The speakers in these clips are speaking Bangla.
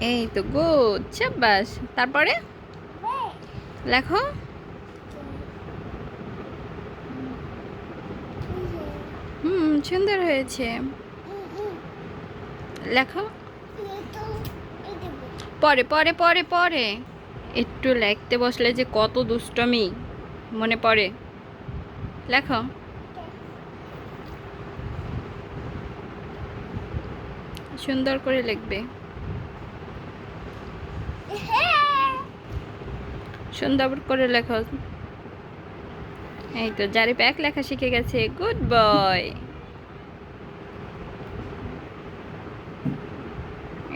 এই তো গুড চাব্বাস তারপরে? লেখো। হুম, সুন্দর হয়েছে। লেখো। পরে পরে পরে পরে। একটু লিখতে বসলে যে কত দুষ্টমি। মনে পড়ে। লেখো। সুন্দর করে লিখবে। সুন্দর করে লেখো। এই তো জারি প্যাক লেখা শিখে গেছে। গুড বয়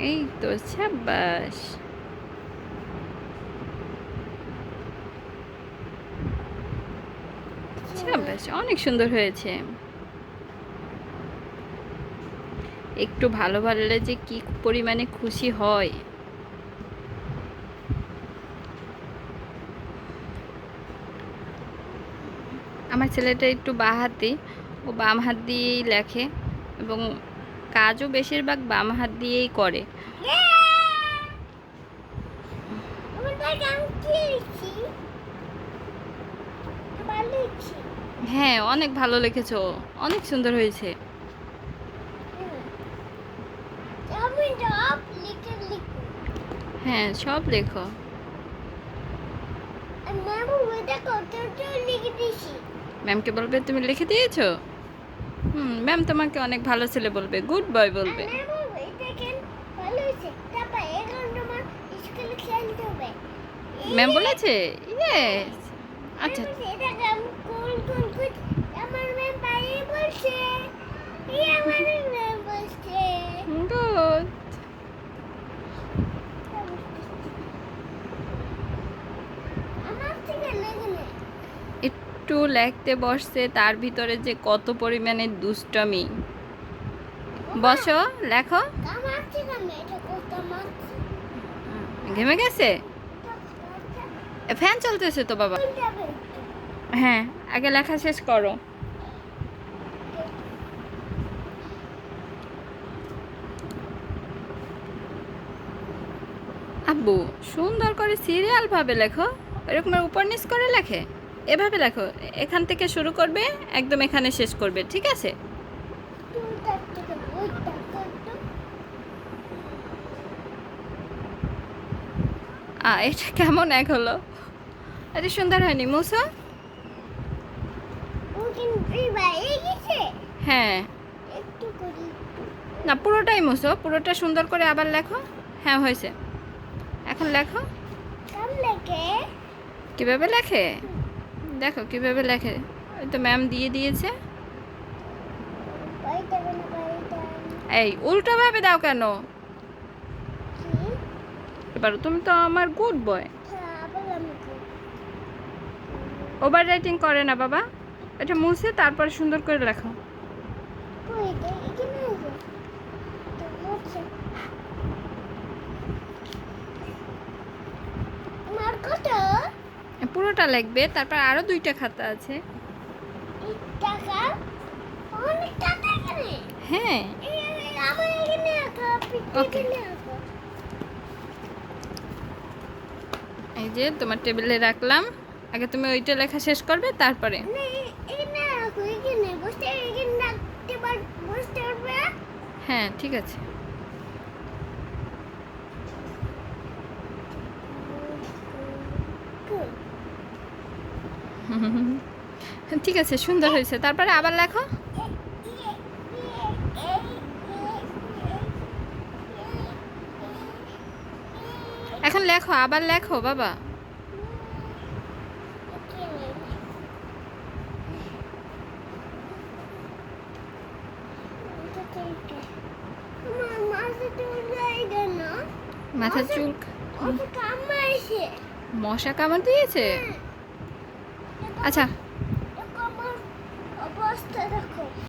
এই তো সাবাস সাবাস অনেক সুন্দর হয়েছে। একটু ভালো ভালো যে কি পরিমাণে খুশি হয়। আমার ছেলেটা একটু বাঁ হাতি, ও বাম হাত দিয়েই লেখে এবং কাজও বেশিরভাগ বাম হাত দিয়েই করে। হ্যাঁ অনেক ভালো লিখেছো অনেক সুন্দর হয়েছে। হ্যাঁ সব লেখো। ম্যামকে বলবে তুমি লিখে দিয়েছ? হুম ম্যাম তোমাকে অনেক ভালো ছেলে বলবে গুড বয় বলবে। ম্যাম বলেছে? ইয়েস আচ্ছা। একটু লিখতে বসছে, তার ভিতরে যে কত পরিমাণে দুষ্টমি। বসো, লেখো। ঘেমে গেছে? ফ্যান চলতেছে তো বাবা। হ্যাঁ আগে লেখা শেষ করো। আব্বু, সুন্দর করে সিরিয়াল ভাবে লেখো। এরকম উপর নিচ করে লেখে। এভাবে লেখো এখান থেকে শুরু করবে একদম এখানে শেষ করবে ঠিক আছে? আ এটা কেমন এক হলো? এত সুন্দর হয়নি মুসো? হ্যাঁ। না পুরোটাই মুসো পুরোটা সুন্দর করে আবার লেখো। হ্যাঁ হয়েছে। এখন লেখো? কীভাবে লেখে? দেখো কীভাবে লেখে। ওই তো ম্যাম দিয়ে দিয়েছে। এই, উল্টোভাবে দাও কেন? এবার তুমি তো আমার গুড বয় ওভার রাইটিং করে না বাবা। এটা মুছে, তারপর সুন্দর করে লেখো। পুরোটা লিখবে তারপর আরও দুইটা খাতা আছে। হ্যাঁ। এই যে তোমার টেবিলে রাখলাম। আগে তুমি ওইটা লেখা শেষ করবে তারপরে। হ্যাঁ ঠিক আছে। ঠিক আছে সুন্দর হয়েছে। তারপরে আবার লেখো। এখন লেখো আবার লেখো বাবা। মাথা চুল মশা কামড় দিয়েছে? আচ্ছা।